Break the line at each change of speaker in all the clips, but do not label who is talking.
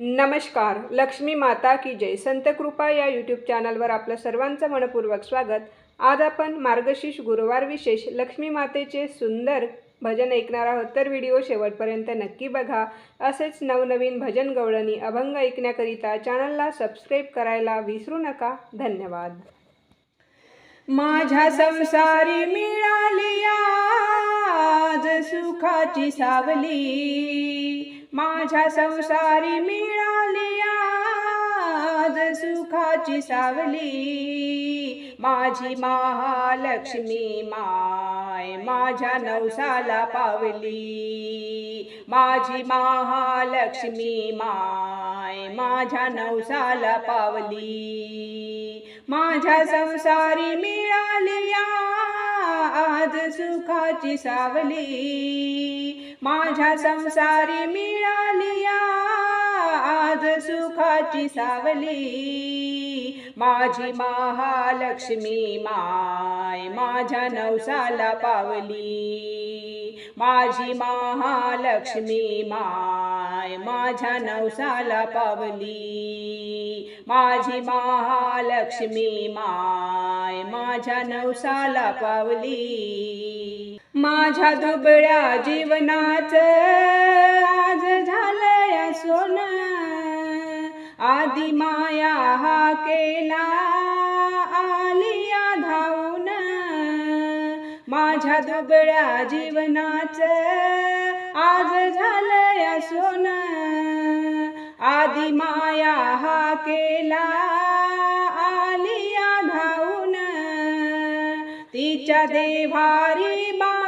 नमस्कार लक्ष्मी माता की जय. संत कृपा या यूट्यूब चॅनलवर आपलं सर्वांचं मनपूर्वक स्वागत. आज आपण मार्गशीर्ष गुरुवार विशेष लक्ष्मी मातेचे सुंदर भजन ऐकणार आहोत. तर व्हिडिओ शेवटपर्यंत नक्की बघा. असेच नवनवीन भजन गवळणी अभंग ऐकण्याकरिता चॅनलला सबस्क्राईब करायला विसरू नका. धन्यवाद. माझ्या संसारी मिळाली आज सुखाची सावली. माझ्या संसारी मिळाली आज सुखाची सावली. माझी महालक्ष्मी माय माझ्या नवसाला पावली. माझी महालक्ष्मी माय माझ्या नवसाला पावली. माझ्या संसारी मिळाली आज सुखाची सावली. माझ्या संसारी मिळाली आज सुखाची सावली. माझी महालक्ष्मी माय माझ्या नवसाला पावली. माझी महालक्ष्मी माय माझ्या नवसाला पावली. माझी महालक्ष्मी माय माझ्या नवसाला पावली. माझ्या दुबळ्या जीवनाच आज झालंय सोन आधी माया हा केला आलिया धावून. माझ्या दुबळ्या जीवनाच आज झालंय सोन आधी माया हा केला आलिया धावून. तिच्या देवारी बा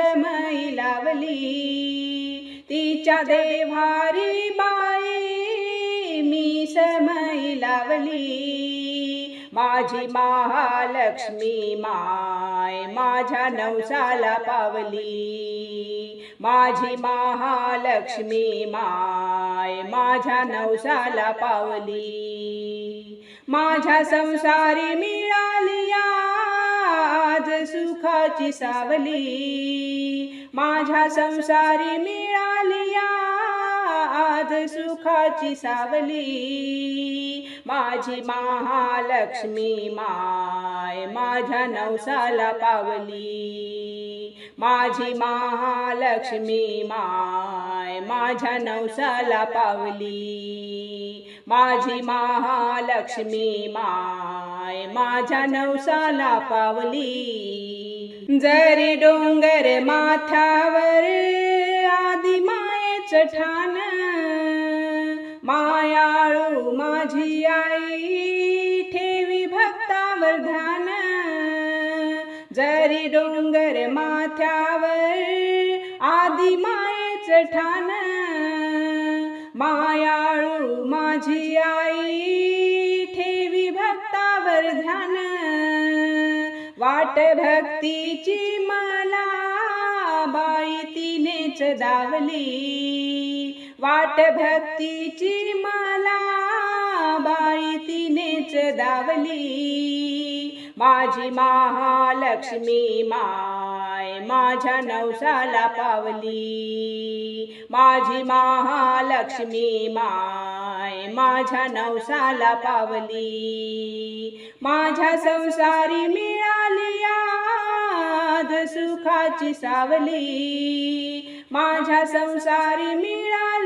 मी समई लावली. तिच्या देवारी बाई मी समई लावली. माझी महालक्ष्मी माय माझ्या नवसाला पावली. माझी महालक्ष्मी माय माझ्या नवसाला पावली. माझ्या संसारी मिळाली आज सुखाची सावली. माझ्या संसारी मिळाली आज सुखाची सावली. माझी महालक्ष्मी माय माझ्या नवसाला पावली. माझी महालक्ष्मी माय माझ्या नवसाला पावली. माझी महालक्ष्मी माय माझ्या नवसाला पावली. जरी डोंगर माथ्यावर आधी मायेच ठाण मायाळू माझी आई ठेवी भक्तावर ध्यान जरी डोंगर माथ्यावर आधी मायेच ठाण मायाळू माझी आई ठेवी भक्तावर ध्यान वाट भक्तीची मला बाई तिनेच दावली. वाट भक्तीची मला बाई तिनेच दावली. माझी महालक्ष्मी माय माझ्या नवसाला पावली. माझी महालक्ष्मी माय माझ्या नवसाला पावली. माझ्या संसारी मिळाली आज सुखाची सावली. माझ्या संसारी मिळाली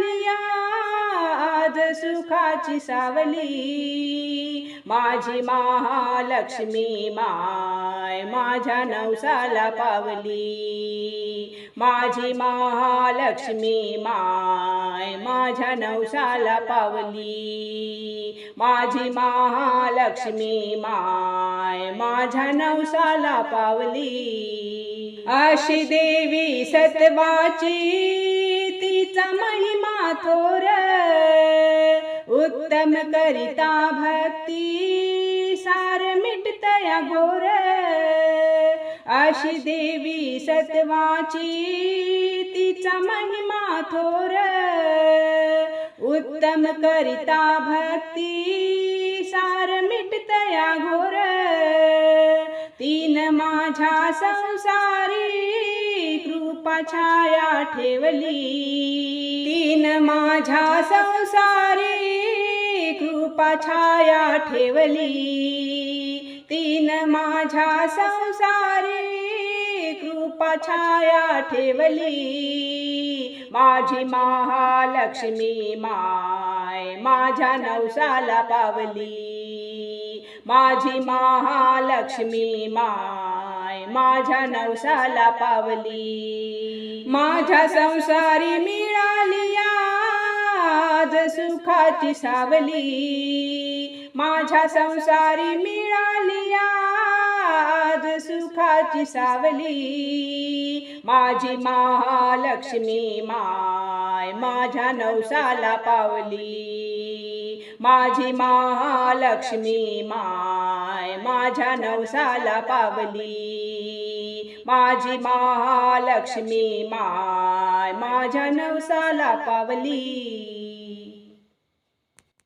आज सुखाची सावली. माझी महालक्ष्मी माय माझ्या नवसाला पावली. माझी महालक्ष्मी माय माझ्या नवसाला पावली. माझी महालक्ष्मी माय माझ्या नवसाला पावली. अशी देवी सत्वाची तिचा महिमा थोर. उत्तम करिता भक्ती सार मिटतया घोर. अशी देवी सत्वाची तिचा महिमा थोर. उत्तम करिता भक्ती सार मिटतया घोर. तीन माझ्या संसार छाया ठेवली. तीन माझ्या संसारी कृपा छाया ठेवली. तीन माझ्या संसारी कृपा छाया ठेवली. माझी महालक्ष्मी माय माझ्या नवसाला पावली. माझी महालक्ष्मी माय माझ्या नवसाला पावली. माझ्या संसारी मिळाली आज सुखाची सावली. माझ्या संसारी मिळाली आज सुखाची सावली. माझी महालक्ष्मी माय माझ्या नवसाला पावली. माझी महालक्ष्मी माय माझ्या नवसाला पावली. माझी महालक्ष्मी माय माझ्या नवसाला पावली.